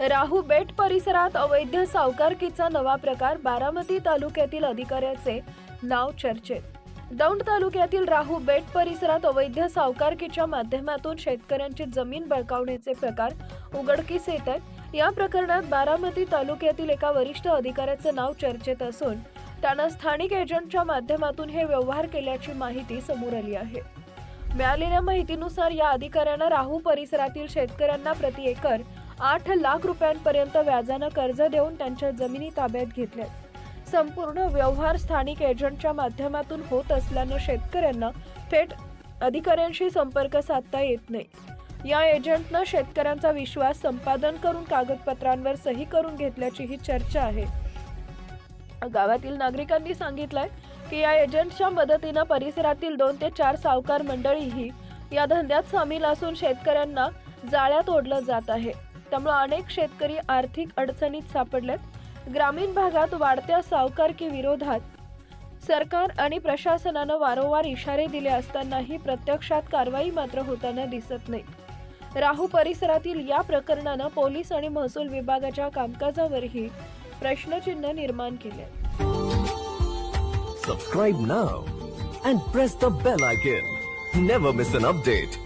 राहू बेट परिसरात अवैध सावकारकीचा नवा प्रकार बारामती तालुक्यातील अधिकाऱ्याचे नाव चर्चेत. दौंड तालुक्यातील राहू बेट परिसरात अवैध सावकारकीच्या माध्यमातून शेतकऱ्यांची जमीन बळकावण्याचे प्रकार उघडकीस येत आहेत या प्रकरणात बारामती तालुक्यातील एका वरिष्ठ अधिकाऱ्याचे नाव चर्चेत असून त्यानं स्थानिक एजंटच्या माध्यमातून हे व्यवहार केल्याची माहिती समोर आली आहे. मिळालेल्या माहितीनुसार या अधिकाऱ्यानं राहू परिसरातील शेतकऱ्यांना प्रति एकर आठ लाख रुपयांपर्यंत व्याजानं कर्ज देऊन त्यांच्या जमिनी ताब्यात घेतल्या संपूर्ण व्यवहार स्थानिक एजंटच्या माध्यमातून होत असल्यानं शेतकऱ्यांना थेट अधिकाऱ्यांशी संपर्क साधता येत नाही. या एजंटनं शेतकऱ्यांचा विश्वास संपादन करून कागदपत्रांवर सही करून घेतल्याचीही चर्चा आहे. गावातील नागरिकांनी सांगितलंय की या एजंटच्या मदतीनं परिसरातील दोन ते चार सावकार मंडळीही या धंद्यात सामील असून शेतकऱ्यांना जाळ्यात ओढलं जात आहे. त्यामुळे अनेक शेतकरी आर्थिक अडचणीत सापडलेत. ग्रामीण भागात वाढत्या सावकारकी विरोधात सरकार आणि प्रशासनानं वारंवार इशारे दिले असतानाही प्रत्यक्षात कारवाई मात्र होताना दिसत नाही. राहू परिसरातील या प्रकरणानं पोलीस आणि महसूल विभागाच्या कामकाजावरही प्रश्नचिन्ह निर्माण केले. Subscribe now and press the bell icon never miss an update